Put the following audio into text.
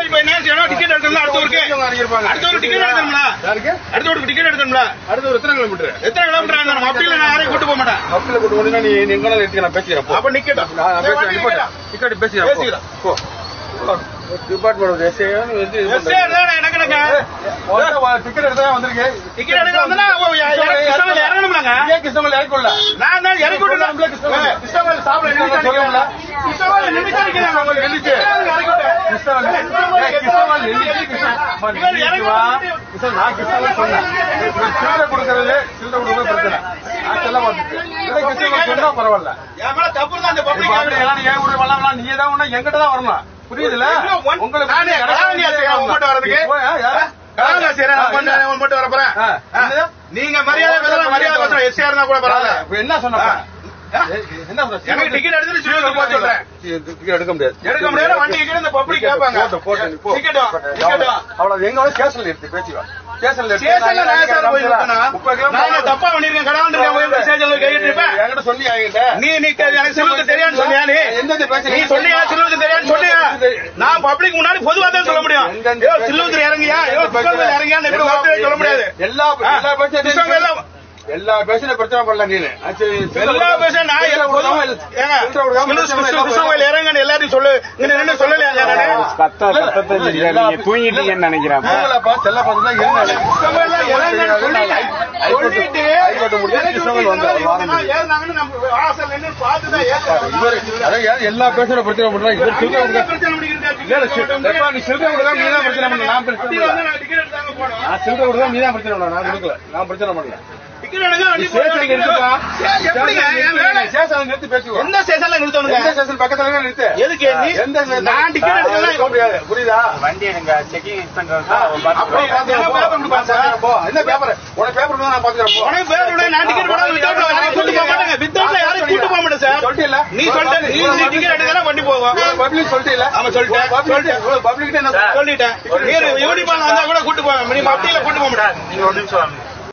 இப்ப என்ன செய்யணும்? டிக்கெட் எடுக்கணும் அடுத்த ஊருக்கு. அடுத்த ஊருக்கு டிக்கெட் எடுக்கணும்ல யாருக்கு? அடுத்த ஊருக்கு டிக்கெட் எடுக்கணும்ல அடுத்த ஒரு எத்தனை கிலோமீட்டர் எத்தனை கிலோமீட்டர் ஆகணும் அப்படி இல்ல நான் யாரையும் கூட்டு போக மாட்டேன். கப்பில கூட்டு போனா நீ எங்க எடுத்துக்க நான் பேசிக்கிறேன் அப்ப. நிக்கட்டும். டிக்கெட் பேசிக்கிறேன். பேசிக்கிறேன். போ. டிபார்ட்மெண்ட் டிக்கெட் எடுத்தா வந்திருக்கேன் டிக்கெட் எடுக்க வந்தா இறங்கணும்லாங்க கிருஷ்ணமலை இறக்கல நான் தான் இறக்கி விட்டுட்டேன். கிருஷ்ணமலை. சாப்பிட நின்னுட்டா சொல்லுங்களா? நான் கிருஷ்ணமலை சொன்னேன். சில்லறை கொடுக்கறது, சில்லறை கொடுக்கறது பிரச்சனை. சொன்னா பரவாயில்ல. நீ ஏன் வரலாம், நீ தான் ஒண்ணு எங்கிட்ட தான் வரணும். புரியுதுல? உங்களுக்கு யாரு? நான் மட்டும் போறேன். நீங்க மரியாதை மரியாதை இருந்தா கூட என்ன சொன்ன எடுக்க முடியாது. எடுக்க முடியாது, வண்டி இந்த பப்ளிக் கேட்பாங்க. அவ்வளவு எங்க ஸ்டேஷன்ல ஸ்டேஷன்ல தப்பா பண்ணிருக்கேன், இந்த ஸ்டேஷன்ல கையிட்டு இருப்பேன். என்கிட்ட சொல்லி நீ நீ எனக்கு சிலுவுக்கு தெரியான்னு சொன்னியா நீ? நீ சொன்னியா? சிலுவுக்கு தெரியான்னு சொன்னியா நான் பப்ளிக் முன்னாடி பொதுவா தான் சொல்ல முடியும். சிலுவுக்கு இறங்கியா? வார்த்தையை சொல்ல முடியாது? எல்லா பேசும் எல்லா பேசுன பிரச்சனை பண்ணல நீனு எல்லா பேச நான் இறங்கன்னு எல்லாரையும் சொல்லு நின்னு சொல்லலையா நானு கத்த கத்த தெரியுது நீங்க தூங்கிட்டீங்கன்னு நினைக்கிறேன் செல்ல பார்த்து எல்லா பேசுற பிரச்சனை பண்றா இவர் சில்லறை என்ன கொடுக்க பிரச்சனை பண்ணிக்கிட்டு இல்ல, இல்ல, இருக்காரு? சி- எப்பா, நீ சில்லறை கொடுக்காம நீ தான் பிரச்சனை பண்ணல நான் பிரச்சனை நான் சில்லறை கொடுக்காம நீ தான் பிரச்சனை பண்ணல நான் கொடுக்கல நான் பிரச்சனை பண்ணல புரியுதா? வண்டி எடுங்க செக்கிங். என்ன பேப்பர் உனக்கு பேப்பர் நான் பாத்துக்கிறேன் நான் டிக்கெட் வித்தவுட்ல யாரையும் கூட்டு போக மாட்டேங்க. வித்தவுட்ல யாரையும் கூட்டு போக மாட்டேன் சார். சொல்லிட்டீல்ல? நீ சொல்லிட்ட நீ டிக்கெட் வண்டி போகும். பப்ளிக் சொல்லிட்டீல்ல ஆமா, சொல்லிட்டேன். பப்ளிக் பப்ளிக் என்ன சொல்லிட்டேன். நீ யூனிஃபார்ம் வந்தா கூட கூட்டு போவேன். நீ மத்தியில கூட்டு போக மாட்டேன். நீங்க ஒரு நிமிஷம் வாங்க.